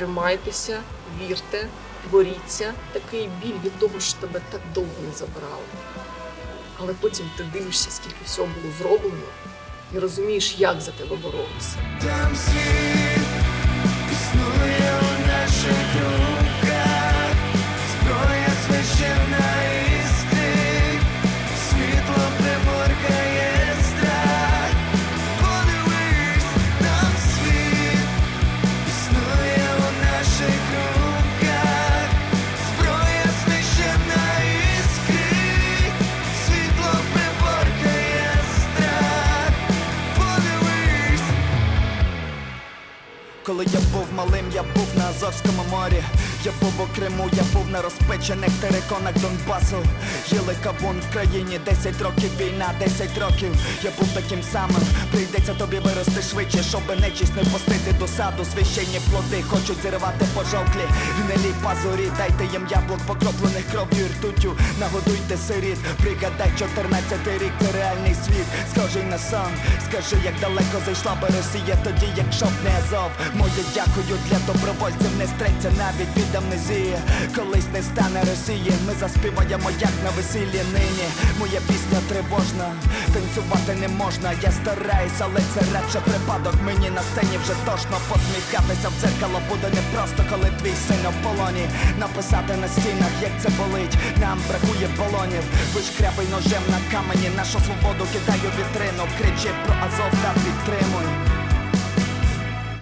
тримайтеся, вірте, боріться. Такий біль від того, що тебе так довго не забирали. Але потім ти дивишся, скільки всього було зроблено, і розумієш, як за тебе боролися. Коли я був малим, я був на Азовському морі. Я був у Криму, я був на розпечених териконах Донбасу. Їли кавун в країні, 10 років війна, 10 років. Я був таким самим. Прийдеться тобі вирости швидше, щоб нечисть не пустити до саду. Священні плоди хочуть зірвати пожовклі. Гнилі пазурі, дайте їм яблук, покроплених кров'ю і ртуттю. Нагодуйте сиріт, пригадай 14 рік, це реальний світ. Схожий на сон. Скажи, як далеко зайшла би Росія, тоді якщо б не Азов. Моє дякую для добровольців, не стреться навіть від амнезії. Колись не стане Росії, ми заспіваємо як на весіллі нині. Моя пісня тривожна, танцювати не можна. Я стараюсь, але це радше припадок. Мені на сцені вже тошно посміхатися в дзеркало буде непросто, коли твій син у полоні. Написати на стінах, як це болить. Нам бракує балонів. Вишкрябай ножем на камені. Нашу свободу кидаю вітрину. Кричи про Азов та підтримуй.